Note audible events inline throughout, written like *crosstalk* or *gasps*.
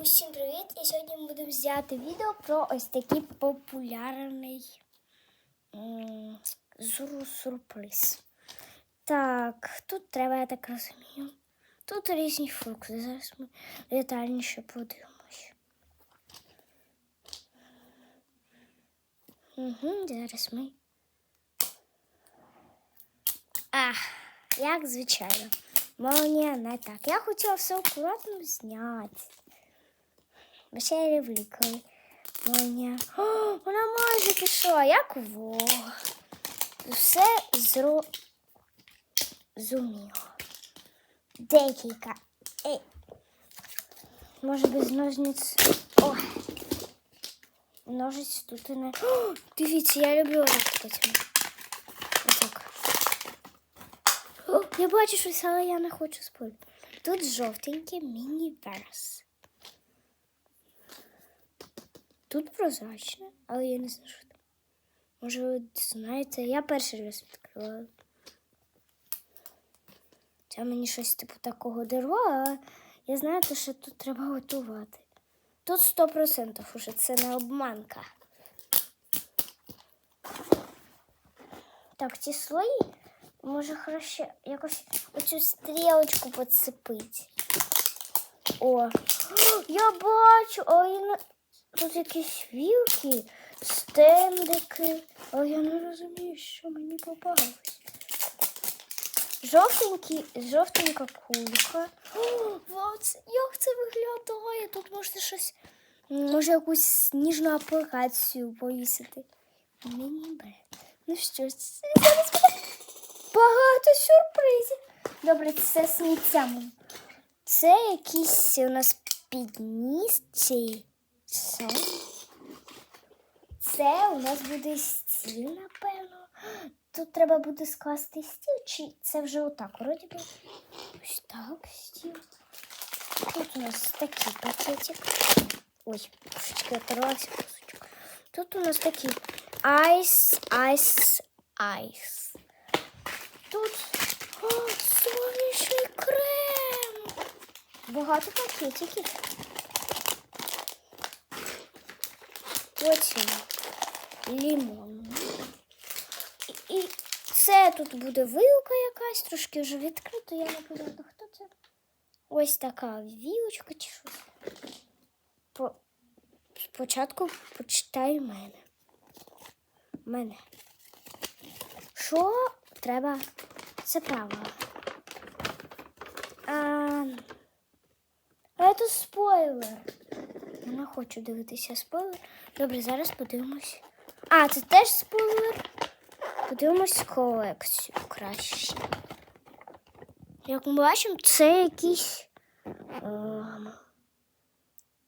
Усім привіт! І сьогодні ми будемо взяти відео про ось такий популярний зуру сюрприз. Так, тут треба, я так розумію. Тут різні фрукти. Зараз ми детальніше подивимось. Угу, зараз ми. А, як звичайно. Молнія не так. Я хотіла все акуратно зняти. Коли молнія. О, вона майже пішла, як во. Все зро... Декілька. Ей. Може без ножниць. Ой. Ножиць тут і не. О, дивіться, я люблю потім. Отак. О, я бачу щось, але я не хочу спорити. Тут жовтенький міні-верс. Тут прозрачне, але я не знаю, що там. Може, ви знаєте, я перший раз відкривала. Це мені щось типу такого дерева, але я знаю, що тут треба готувати. Тут 100% уже це не обманка. Так, ці слої може краще якось оцю стрілочку поцепити. О, *gasps* я бачу, не... тут якісь вілки, стендики. Але я не розумію, що мені попалось. Жовтенька кулька. О, як це виглядає? Тут можна щось, може якусь сніжну аплікацію повісити. Мені бред. Ну що це зараз буде багато сюрпризів. Добре, це сміття. Це якісь у нас піднісці. Це. Це у нас буде стіл, напевно. Тут треба буде скласти стіл, чи це вже отак, вроді би. Ось так стіл. Тут у нас такий пакетик. Ой, трошечки оторвався кусочок. Тут у нас такий айс, айс, айс. Тут о, сонячний крем. Багато пакетиків. Потім лімон. І, це тут буде вилка якась, трошки вже відкрито, я не пам'ятаю, хто це. Ось така вілочка чи щось. По... Спочатку почитай мене. Мене. Що треба? Це правило. А, а це спойлер. Не хочу дивитися спойлер. Добре, зараз подивимось. А, це теж спойлер. Подивимось колекцію краще. Як ми бачимо, це якийсь. ем,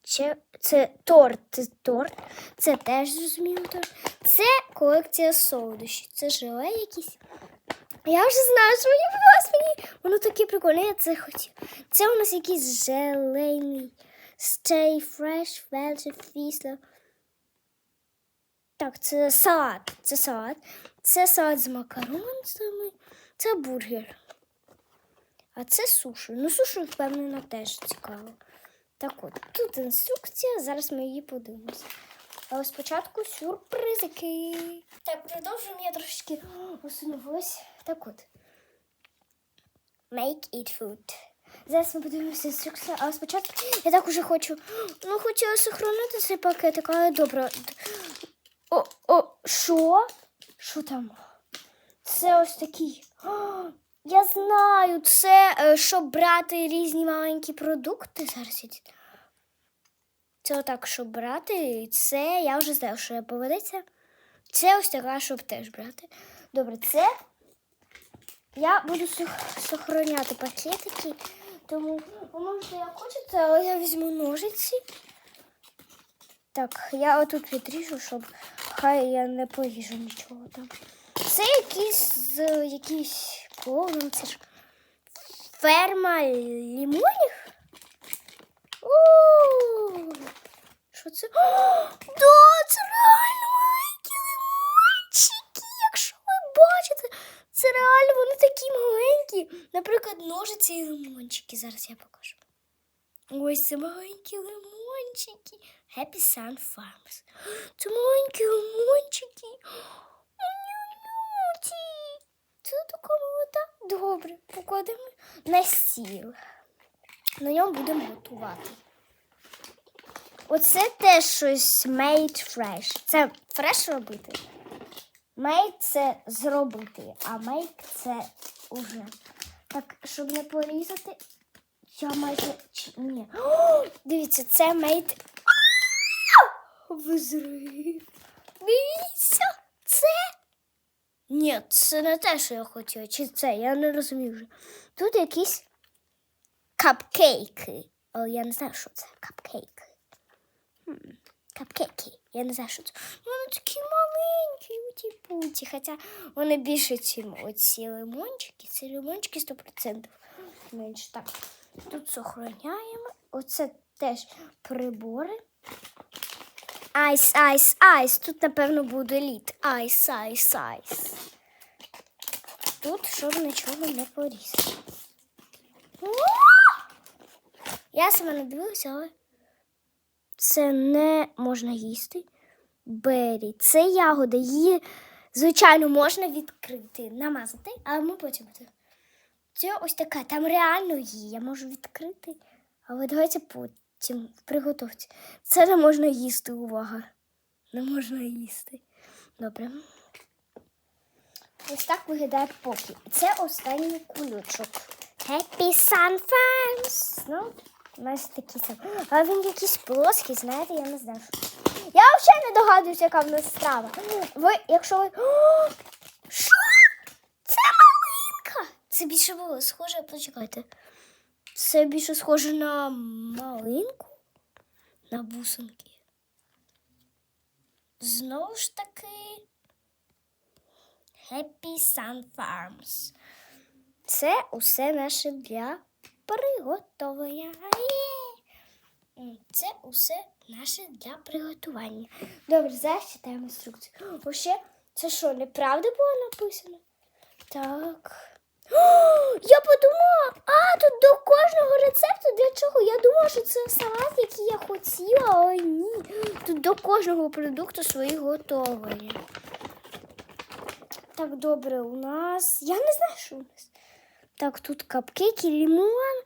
Це, це торт, це торт. Це теж зрозуміло торт. Це колекція солодощів. Це желе якісь. Я вже знаю, що мені мені. Воно таке прикольне, я це хотів. Це у нас якийсь желейний. Stay fresh, velvet фісло. Так, це салат. Це салат. Це салат з макаронцями. Це бургер. А це суші. Ну, суші, впевнена, теж цікаво. Так от, тут інструкція, зараз ми її подивимося. Але спочатку сюрпризики. Так, продовжуємо я трошечки усунулась. Так от. Make it food. Зараз ми подивимося інструкцію, але спочатку я так уже хочу. Ну, хотіла сохранити цей пакетик, але добре. О, о, що? Що там? Це ось такий. О, я знаю, це е, щоб брати різні маленькі продукти. Зараз я Це отак, щоб брати. Це я вже знаю, що я поведеться. Це ось така, щоб теж брати. Добре, це я буду сох- сохраняти пакетики, тому ви можете як хочете, але я візьму ножиці. Так, я отут відріжу, щоб хай я не поріжу нічого там. Це якийсь з якийсь клоуном, це ж ферма лімонів. Що це? О, да, це Наприклад, ножиці і лимончики. Зараз я покажу. Ось це маленькі лимончики. Happy Sun Farms. Це маленькі лимончики. Це така молода. Добре, покладемо на стіл. На ньому будемо готувати. Оце теж щось made fresh. Це фреш робити. Made це зробити, а make це уже. Так, щоб не порізати, я майже. Ні. О, дивіться, це made. Взрив. Дивіться, це. Ні, це не те, що я хотіла. Чи це? Я не розумію вже. Тут якісь капкейки. Але я не знаю, що це капкейки. Хм, Капкейки. Я не знаю, що це. Ну, Вони такі маленькі, уті-путі. Хоча вони більше, ніж оці лимончики. Це лимончики 100% менше. Так, тут сохраняємо. Оце теж прибори. Айс, айс, айс. Тут, напевно, буде лід. Айс, айс, айс. Тут, щоб нічого не порізати. Я сама не дивилася, але це не можна їсти. Бері. Це ягода. Її, звичайно, можна відкрити, намазати, але ми потім. Це ось така. Там реально її. Я можу відкрити. Але давайте потім в приготовці. Це не можна їсти, увага. Не можна їсти. Добре. Ось так виглядає поки. Це останній кульочок. Happy Sun Farms. Ну, у нас такий сам. А він якийсь плоский, знаєте, я не знаю. Я взагалі не догадуюся, яка в нас страва. Ви, якщо ви. О, що? Це малинка! Це більше було схоже, почекайте. Це більше схоже на малинку, на бусинки. Знову ж таки. Happy Sun Farms. Це усе наше для приготування. Це усе наше для приготування. Добре, зараз читаємо інструкцію. Ще це що, неправда було написано? Так. О, я подумала, а тут до кожного рецепту для чого? Я думала, що це салат, який я хотіла, але ні. Тут до кожного продукту свої готовлення. Так, добре, у нас. Я не знаю, що у нас. Так, тут капкейки, лимон.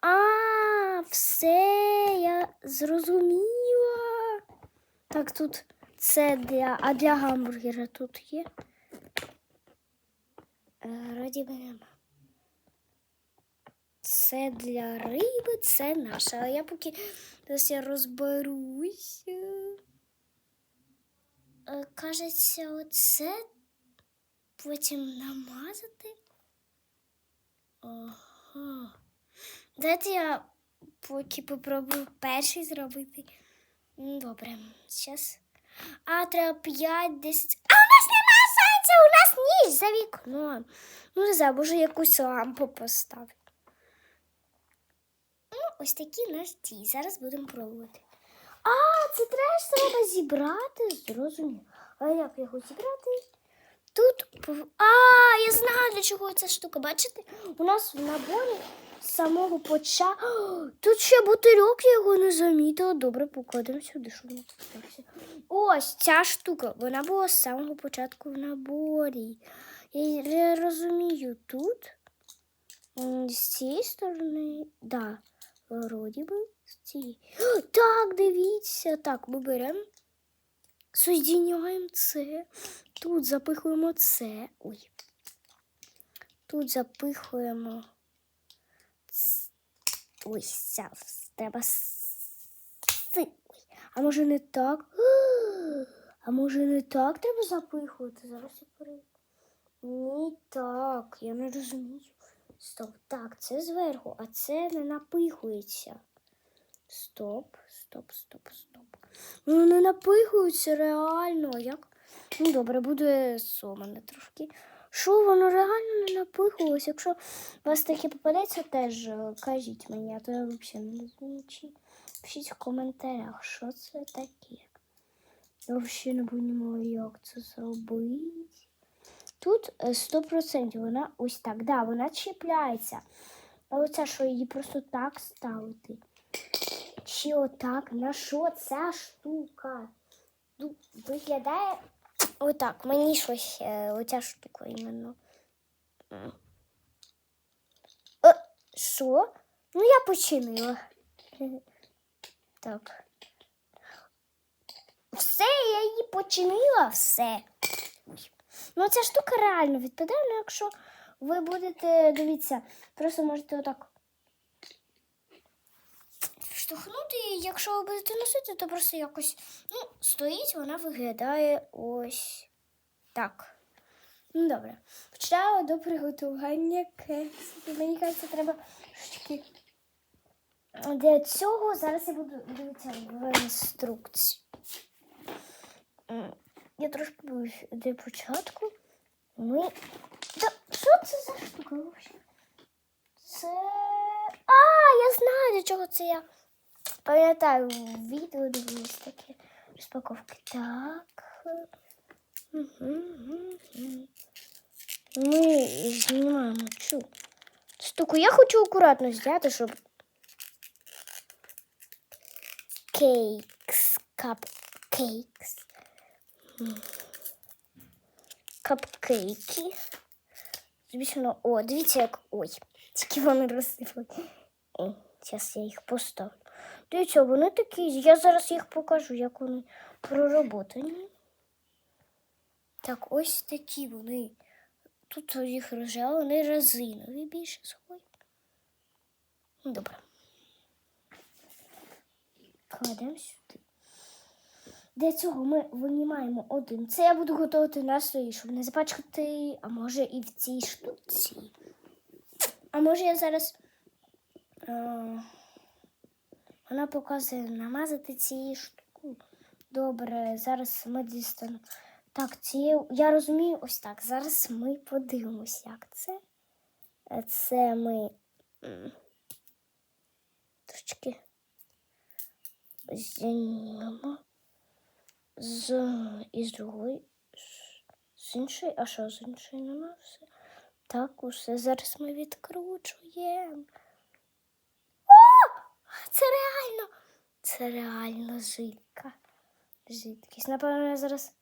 А, все, я зрозуміла. Так, тут це для. А для гамбургера тут є. Е, Раді би нема. Це для риби, це наше. А я поки зараз я розберуся. Е, Кажеться, оце потім намазати. Ага. Дайте я поки попробую перший зробити. Добре, зараз. А, треба 5, 10. А у нас немає сонця, у нас ніч за вікном. Ну, не знаю, може якусь лампу поставити. Ну, ось такі нас ті. Зараз будемо пробувати. А, це треба зібрати, зрозуміло. А як його зібрати? Тут. А, я знаю, для чого ця штука. Бачите? У нас в наборі з самого поча. *gasps* Тут ще бутильок, я його не замітила. Добре, покладемо сюди, щоб не постався. Ось ця штука. Вона була з самого початку в наборі. Я я розумію, тут з цієї сторони, да, вроді би з цієї. *gasps* Так, дивіться. Так, ми беремо. Соєдиняємо це. Тут запихуємо це. Ой. Тут запихуємо. Ой, ця треба. А може не так? *gasps* А може не так треба запихувати? Зараз я перейду. Ні, так, я не розумію. Стоп, так, це зверху, а це не напихується. Стоп, стоп, стоп, стоп. Ну, не напихуються реально. Як? Ну, добре, буде сомене трошки. Що воно реально не напихувалось? Якщо вас таке попадеться, теж е, кажіть мені, а то я взагалі не. Чи пишіть в коментарях, що це таке. Я взагалі не розумію, як це зробити. Тут е, 100% вона ось так. Да, вона чіпляється. А оця, що її просто так ставити. Чи отак, на що ця штука? Ну, виглядає отак. Мені щось е, оця штука іменно. Е, Що? Ну, я починила. Так. Все, я її починила, все. Ну, ця штука реально відпадає, ну якщо ви будете, дивіться, просто можете отак штовхнути, і якщо будете носити, то просто якось ну, стоїть, вона виглядає ось так. Ну, добре. Почала до приготування кексів. Мені кажеться, треба трошки. Для цього зараз я буду дивитися в інструкції. Я трошки боюсь для початку. Ми. Та що це за штука? Це. А, я знаю, для чого це я. Пам'ятаю, в відео дивились такі розпаковки. Так. Мгм, мгм. Ми знімаємо цю штуку. Я хочу акуратно зняти, щоб кейкс, капкейкс. М. Капкейки. Звісно, о, дивіться, як. Ой, тільки вони розсипали. Зараз я їх поставлю. Дивіться, вони такі. Я зараз їх покажу, як вони пророботані. Так, ось такі вони. Тут їх рожали, вони резинові більше схожі. Ну, Добре. Кладемо сюди. Для цього ми винімаємо один. Це я буду готувати на столі, щоб не запачкати, а може і в цій штуці. А може я зараз. Е, вона показує намазати цією штуку. Добре, зараз ми дістанемо. Так, цією. Я розумію, ось так. Зараз ми подивимось, як це. Це ми трошки знімемо з із другої, з іншої, а що з іншої нема все. Так, усе зараз ми відкручуємо. Це реально, це реально жидка. Жидкість. Напевно, я зараз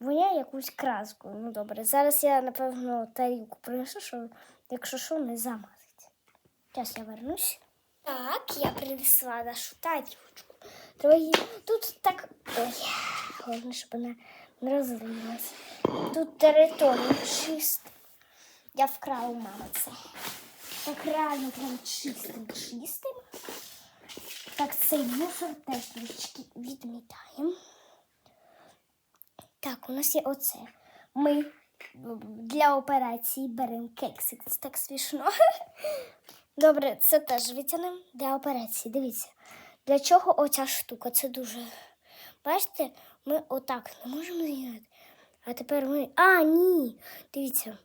воняє якусь краску. Ну добре, зараз я, напевно, тарілку принесу, що якщо що, не замазить. Зараз я вернусь. Так, я принесла нашу тарілочку. Треба. Тут так. Ой, головне, щоб вона не розлилась. Тут територія чиста. Я вкрала у це. Так реально прям чистим, чистим. Так, цей мусор теж відмітаємо. Так, у нас є оце. Ми для операції беремо кексик. Це так смішно. *laughs* Добре, це теж витягнемо для операції. Дивіться, для чого оця штука? Це дуже. Бачите, ми отак не можемо зняти. А тепер ми. А, ні. Дивіться.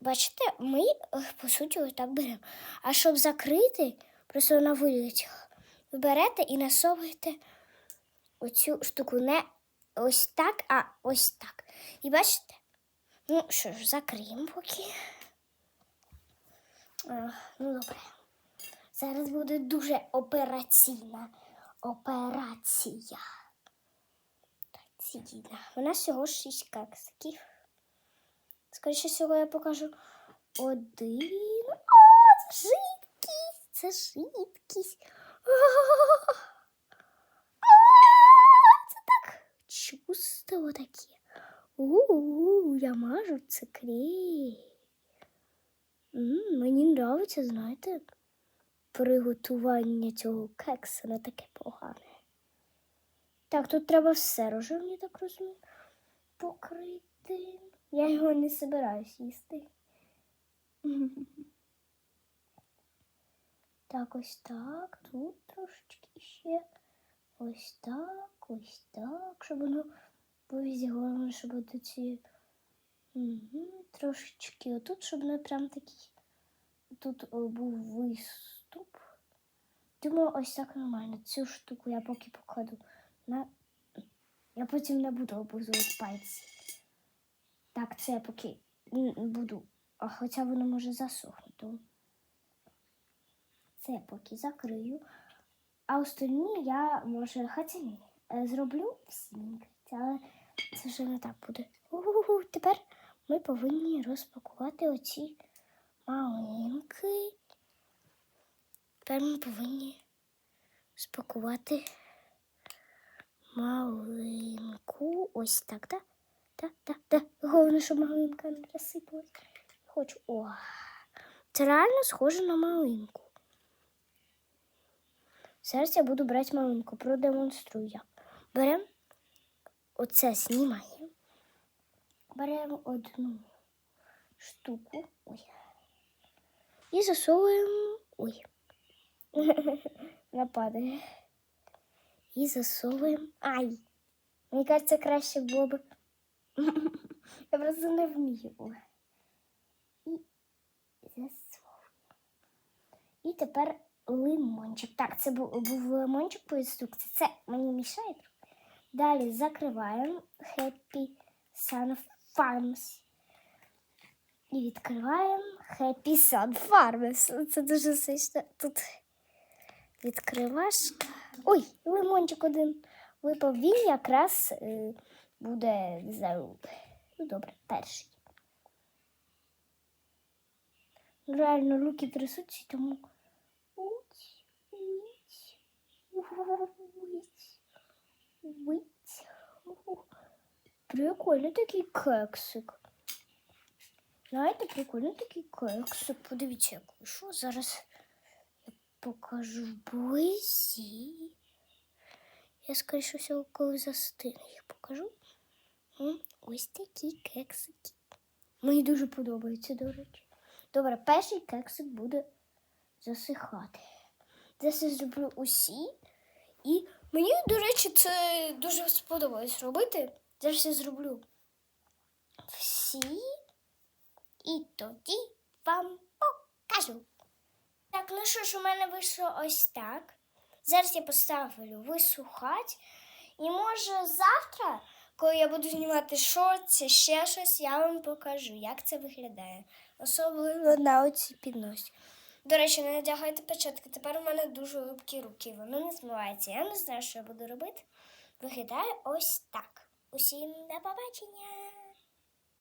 Бачите, ми, е, по суті, отак беремо. А щоб закрити, просто вона вилетіла. Ви берете і насовуєте оцю штуку не ось так, а ось так. І бачите? Ну що ж, закриємо поки. А, ну добре. Зараз буде дуже операційна операція. Операційна. У нас всього шість кексиків. Скоріше всього я покажу один. О, це жидкість, це жидкість. Це так чувство таке. У-у-у, я мажу це клей. Мені подобається, знаєте, приготування цього кекса не таке погане. Так, тут треба все рожевні, так розумію, покрити. Я його не збираюсь їсти. *laughs* Так, ось так, тут трошечки ще. Ось так, ось так, щоб воно повізі головне, щоб до ці угу, трошечки отут, щоб не прям такий. Тут о, був виступ. Думаю, ось так нормально. Цю штуку я поки покладу на. Я потім не буду обузувати пальці. Так, це я поки буду. А хоча воно може засохнути. Це поки закрию. А остальні я, може, хоча ні, е, зроблю всі але це вже не так буде. У-у-у, Тепер ми повинні розпакувати оці малинки. Тепер ми повинні спакувати малинку. Ось так, так? Так, так, так. Головне, щоб малинка не розсипалась. Хочу. О, це реально схоже на малинку. Зараз я буду брати малинку, продемонструю як. Беремо оце знімаємо. Беремо одну штуку. Ой. І засовуємо. Ой. *laughs* Нападає. І засовуємо. Ай! Мені кажеться, краще було б. *laughs* Я просто не вмію. І засовуємо. І тепер лимончик. Так, це був, був лимончик по інструкції. Це мені мішає. Далі закриваємо Happy Sun Farms. І відкриваємо Happy Sun Farms. Це дуже смішно. Тут відкриваш. Ой, лимончик один випав. Він якраз е, буде не знаю, Ну, добре, перший. Реально руки трясуться, тому. Прикольний такий кексик. Знаєте, прикольний такий кексик. Подивіться, вийшов. Зараз я покажу вблизі. Я, скоріше всього, коли застину, я покажу. Ось такі кексики. Мені дуже подобається, до речі. Добре, перший кексик буде засихати. Зараз я зроблю усі. І мені, до речі, це дуже сподобалось робити. Зараз я зроблю всі. І тоді вам покажу. Так, ну що ж, у мене вийшло ось так. Зараз я поставлю висухати. І може завтра, коли я буду знімати шорти, ще щось, я вам покажу, як це виглядає. Особливо на оцій підносі. До речі, не надягайте печатки. Тепер у мене дуже липкі руки, вони не змиваються. Я не знаю, що я буду робити. Виглядає ось так. Усім до побачення!